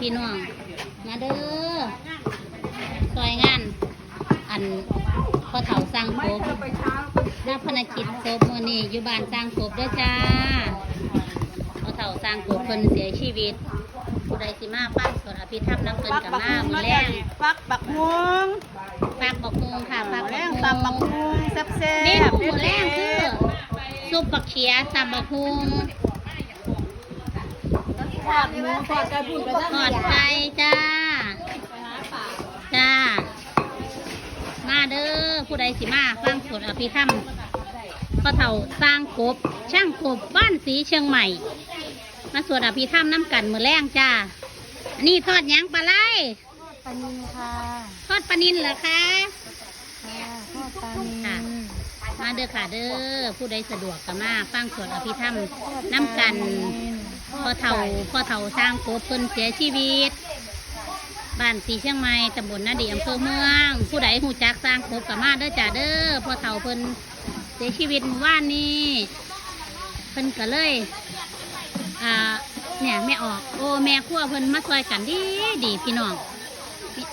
พี่น้องมาเด้อซอยงาน อันพ่อเฒ่าสร้างภพหน้าพนักกิจศพมื้อนี้อยู่บ้านสร้างภพเด้อจ้าพ่อเฒ่าสร้างภพเพิ่นเสียชีวิตผู้ใดสิมาฟังสวดอภิธรรมน้ำเพิ่นกับมามื้อแรงฟักบักม่วงฝากบอกฮงค่ะฝากบแรอกงฮตำบักงม่วงแซ่บแซ่เมบนูมื้อแรงคือซุปบักเขียตำบักฮง ทอดหมูทอดไก่พุ่นไปทอดไข่จ้า จ้า มาเด้อผู้ใดสิมาฟังสวดอภิธรรมพ่อเฒ่าสร้างกบ ช่างกบบ้านสีเชียงใหม่ มาสวดอภิธรรมน้ำกันมือแรงจ้า อันนี้ทอดยังปลาไหลปลานินค่ะทอดปลานินเหรอคะค่ะทอดปลานินมาเด้อค่ะเด้อผู้ใดสะดวกก็มาฟังสวดอภิธรรมน้ำกัน พ่อเฒ่าพ่อเฒ่าสร้างกบเพิ่นเสียชีวิต บ้านสีเชียงใหม่ตำบลนาดีอำเภอเมือง ผู้ใดหูจักสร้างกบก็มาเด้อจ้าเด้อพ่อเฒ่าเพิ่นเสียชีวิตเมื่อวานนี้เพิ่นก็เลยอ่าเนี่ยแม่ออกโอ้แม่ครัวเพิ่นมาช่วยกันดีดีพี่น้อง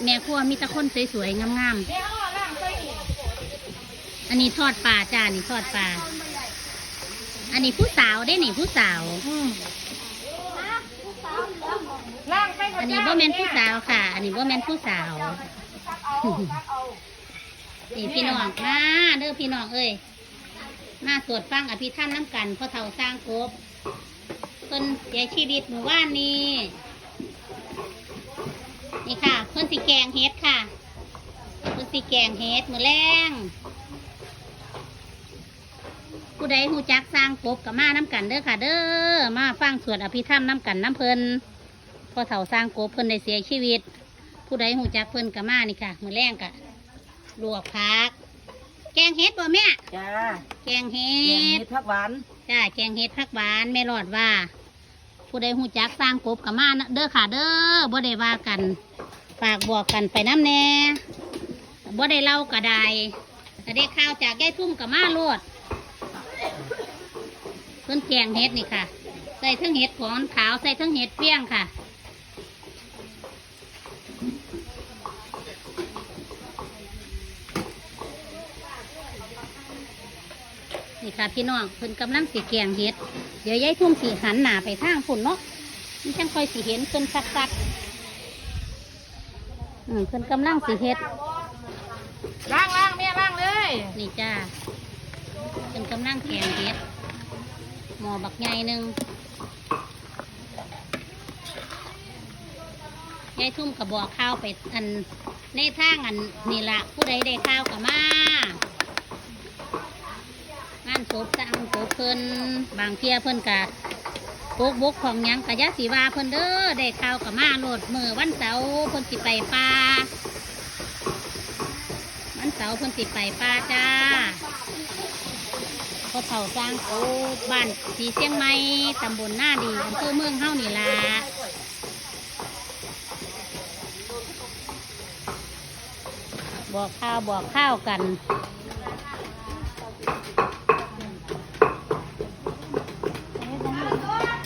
แม่ครัวมีต่คนสวยๆงามๆอันนี้ทอดปลาจ้านี่ทอดปลาอันนี้ผู้สาวได้นี่ผู้สาว อันนี้บ่แมนผู้สาวค่ะ อันนี้บ่แมนผู้สาวนี่พี่น้องมาเด้อพี่น้องเอ้ยมาสวดฟังอภิธรรมน้ำกันพ่อเฒ่าสร้างกบเพิ่นเสียชีวิตเมื่อวานนี้นี่ค่ะเพิ่นสิแกงเฮ็ดค่ะเพิ่นสิแกงเฮ็ดมือแรง ผู้ใดหูจักสร้างกบกับมาน้ำกันเด้อค่ะ เด้อมาฟังสวดอภิธรรมน้ำกันน้ำเพิ่นพ่อเฒ่าสร้างกบเพิ่นได้เสียชีวิต ผู้ใดหูจักเพิ่นกับมานี่ค่ะมื้อแรงกะลวกผัก แกงเฮ็ดบ่แม่จ้าแกงเฮ็แกงดเห็ดผักหวานจ้าแกงเฮ็ดผักหวานแม่รอดว่า ผู้ใดหูจักสร้างกบกับมานะเด้อค่ะ เด้อบ่ได้ว่ากันฝากบอกกันไปน้ำแน่บ่ได้เล่ากระไดแต่ได้ข้าวจากยายทุ่มกับมาโลด เพิ่นแกงเฮ็ดนี่ค่ะ ใส่ทั้งเห็ดขอนขาวใส่ทั้งเห็ดเปี้ยงค่ะนี่ค่ะพี่น้องเพิ่นกำลังสีแกงเห็ด เดี๋ยวยายทุ่มสีหันหน้าไปทางฝุ่นเนาะนี่จังค่อยสีเห็นเพิ่นชัดๆอืมเพิ่นกำลังสีเห็ดล่างล่างเมียล่างเลย นี่จ้าเพิ่นกำลังแกงเห็ด หมอบักใหญ่หนึ่งยายทุ่มกับบอกข้าวไปอันในทางอันนี่ละผู้ใดได้ข้าวกับมางานศพสร้างศพเพิ่นบางเทียเพิ่นกะปกบกของยังกะยะสีวาเพิ่นเด้อได้ข่าวกับมาโหลดมือวันเสาร์เพิ่นสิไปป่าวันเสาร์เพิ่นสิไปป่าจ้า เขาเผาสร้างโอ้บ้านสีเชียงใหม่ตำบลหน้าดีอำเภอเมืองเฮ้านี่ล่ะบอกข้าวบอกข้าวกัน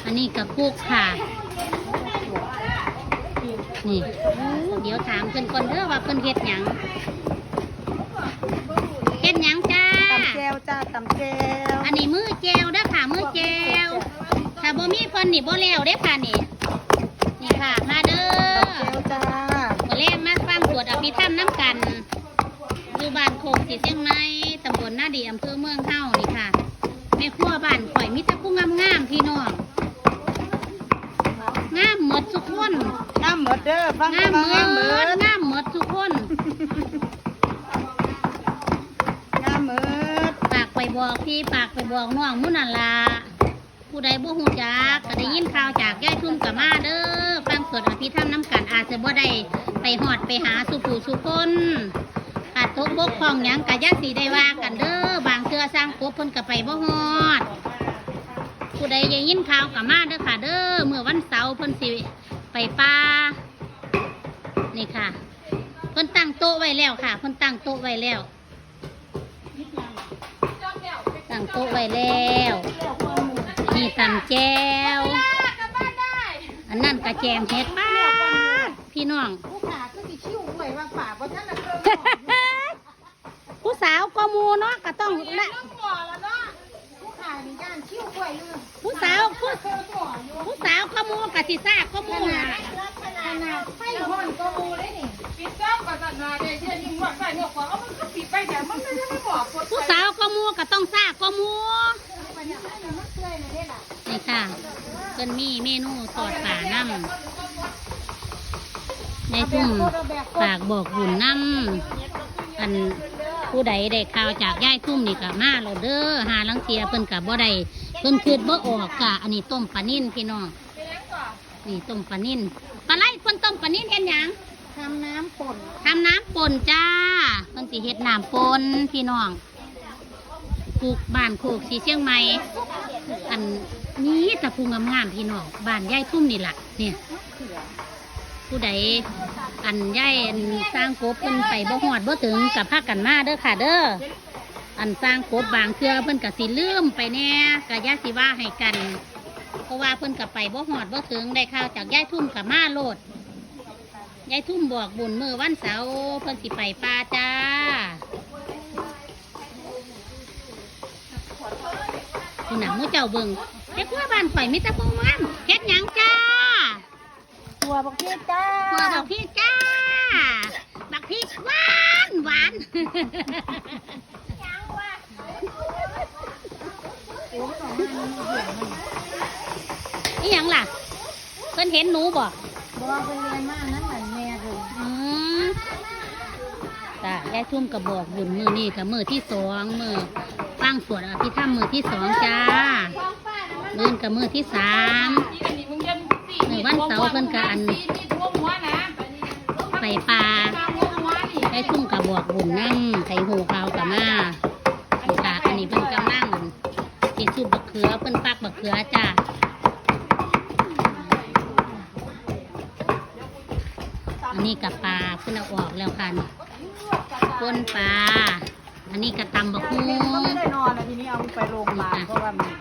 อันนี้กับคุกค่ะ นี่ เดี๋ยวถามเพิ่นก่อนเด้อว่าเพิ่นเฮ็ดหยัง เฮ็ดหยังจ้า ตำแจวจ้า ตำแจวอันนี้มือแจวเด้อค่ะมือแจวถ้าบ่มีเพิ่นนี่บ่แล้วเด้อค่ะนี่นี่ค่ะ มาเด้อตำแจวจ้าบ่แลมาฟังสวดอภิธรรมน้ำกันอยู่บ้านโคกสีเชียงใหม่ตำบลหน้าดีอำเภอเมืองเฮานี่ค่ะแม่ครัวบ้านข่อยมีแต่ผู้งามๆพี่น้องงามหมดทุกคนน้ำหมดเด้อฟังงามฟังเมิงามหมดดงามหมดทุกคน งามหมด ฝากไป บอกพี่ฝากไปบอกน้องมุนันลาผู้ใดบ่ฮู้จักก็ได้ยินข่าวจากยายทุ่มกับมาเด้อฟังสวดอภิธรรมน้ำกันอาจจะบ่ได้ไปหอดไปหาสุผู้สุคนขาดตกบกพร่องหยังกะยะสีได้ว่ากันเด้อบางเทื่อสร้างกบเพิ่นก็ไปบ่ฮอด ผู้ใดยังยินข่าวกับมาเด้อค่ะ เด้อเมื่อวันเสาร์เพิ่นสิไปป่านี่ค่ะ เพิ่นตั้งโต๊ะไว้แล้วค่ะ เพิ่นตั้งโต๊ะไว้แล้ว ตั้งโต๊ะไว้แล้วนี่ตำแจวอันนั้นกระแจมเฮ็ดป้าดพี่น้องผู้ขาก็สิชิวหวยว่าป่าบ่ทันน่ะเกินผู้สาวก็มูเนาะก็ต้องละต้องบ่แล้วเนาะผู้ขานี่ย่านชิวหวยอยู่ผู้สาวผู้เธอบ่อยู่ผู้สาวก็มูกับสิซ่าก็มูขนาน่ะดขนาดไฟฮ้อนก็มูได้นี่ปิดซับก็จะนาได้เช่นยิ่งว่าใส่เนี่ยขวาเอามันก็ปิดไปแต่มันไม่ได้ไม่บอกกดผู้สาว ก็ต้องซาก็มูนี่ค่ะเพิ่นมีเมนูสอดป่าน้ำในทุ่มฝากบอกบุญน้ำอันผู้ใดได้ข่าวจากย่ายทุ่มนี่ก็มาโลดเด้อหาลังเทียเพิ่นกับบ่ได้เพิ่นคืดบ่ออกกะอันนี้ต้มปลานิ่นพี่น้องนี่ต้มปลานิ่นปลาไหลเพิ่นต้มปลานิ่นเฮ็ดหยังทำน้ำป่นทำน้ำป่นจ้าเพิ่นสิเฮ็ดน้ำป่นพี่น้อง ปลูกบ้านโคกสีเชียงใหม่อันนี้ตะพุงงามๆพี่น้องบ้านยายทุ่มนี่แหละเนี่ยผู้ใดอันยายสร้างกบเพิ่นไปบ่ฮอดบ่ถึงกับพาคกันมาเด้อค่ะเด้ออันสร้างกบบางเทื่อเพิ่นก็สิลืมไปแน่ก็อย่าสิว่าให้กัน เพราะว่าเพิ่นก็ไปบ่ฮอดบ่ถึงได้ข่าวจากยายทุ่มกับมาโลดยายทุ่มบอกบุญมือวันเสาร์เพิ่นสิไปป่าจ้า คุณหนังมูเจ้าเบิงเฮ็ดว่าบ้านข่อยมิตรพงมันเฮ็ดหยังจ้าตัวบักเทศจ้าหัวบักพริกจ้าบักพริกหวานหวานนี่หยังล่ะเพิ่นเห็นหนูบ่บอกเป็นเรียนมากนั้นเหมือนแม่เลยอืมจ้ะยายทุ่มกระบอกบุญมือนี่กับมือที่สองมือฟั งสวดอภิธรรมมือที่สองจ้ามือกับมือที่สามมือวันเสาร์เพิ่นกับอันไปปลายายทุ่มกระบอกบุญนั่งไข่หูขาวกับมานี่ค่ะอันนี้เพิ่นกำลังกินซุปบักเขือเพิ่นปักบักเขือจ้าอันนี้กับปลาเพิ่นเอาออกแล้วค่ะนี่ปนปลา อันนี้กระตำบักฮุแม่ก็งไม่ได้นอนนะทีนี้เอาไปโรงพยาบาลเพราะว่ามัน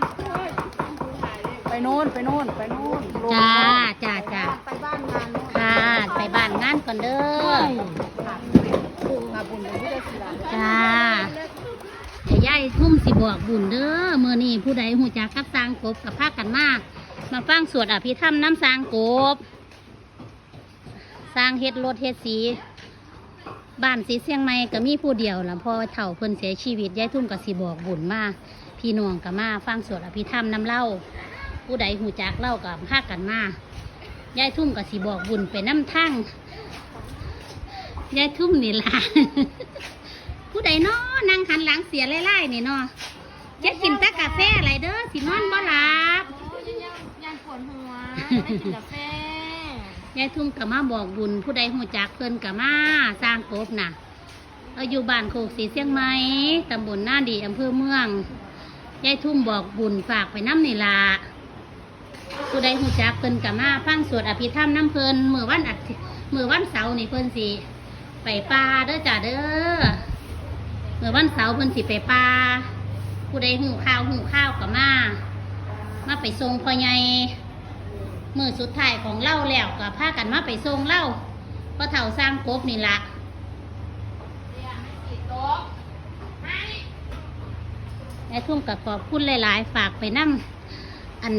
ไปโน่นไปโน่นไปโน่นโรงพจ้ายาบาลจ้าจ้าไปบ้านงานโน่นค่ะ ไปบ้านงานก่อนเด้อค่ะบุญเป็นผู้ได้สิลาจ้าเดี๋ยวยายทุ่มสิบอกบุญเด้อเมื่อนี้ผู้ใดหูจักกับสร้างกบกับพากันมามาฟังสวดอภิธรรมน้ำสร้างกบสร้างเฮ็ดรถเฮ็ดสี บ้านสีเสียงใหม่ก็มีผู้เดียวล่ะพอเฒ่าเพิ่นเสียชีวิตยายทุ่มก็สิบอกบุญมาพี่น้องก็มาฟังสวดอภิธรรมน้ำเล่า ผู้ใดหูจักเล่ากับพากันมายายทุ่มก็สิบอกบุญไปน้ำทั้งยายทุ่มนี่ล่ะผู้ใดน้อนั่งหันหลังเสียไล่ๆนี่เนาะจะกินแตะกาแฟอะไรเด้อสินอนบ่หลับยังปวดหัวไม่กินกาแฟ ยายทุ่มก็มาบอกบุญผู้ใดหูจักเพิ่นก็มาสร้างกบน่ะเอาอยู่บ้านโคกสีเสียงไหมตำบลหน้าดีอำเภอเมืองยายทุ่มบอกบุญฝากไปน้ำนี่ล่ะผู้ใดหูจักเพิ่นก็มาฟังสวดอภิธรรมน้ำเพิ่นเมื่อวันอาทิตย์เมื่อวันเสาร์นี่เพิ่นสิไปป่าเด้อจ้าเด้อเมื่อวันเสาร์เพิ่นสิไปป่าผู้ใดหูข้าวหูข้าวก็มา มาไปทรงพ่อใหญ่ มือสุดท้ายของเล่าแล้วก็พากันมาไปทรงเล่าเพระเถ่าสร้างกบนี่ละแม่ทุ่มกับขอบคุณหลาย ๆ ฝากไปนั่งอัน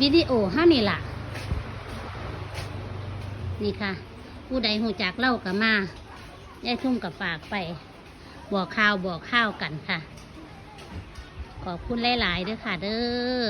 วิดีโอห้านี่ละนี่ค่ะ ผู้ใดหูจักเล่ากับมายายทุ่มกับฝากไปบอกข่าวบอกข้าวกันค่ะ ขอบคุณหลาย ๆ ด้อค่ะ เด้อ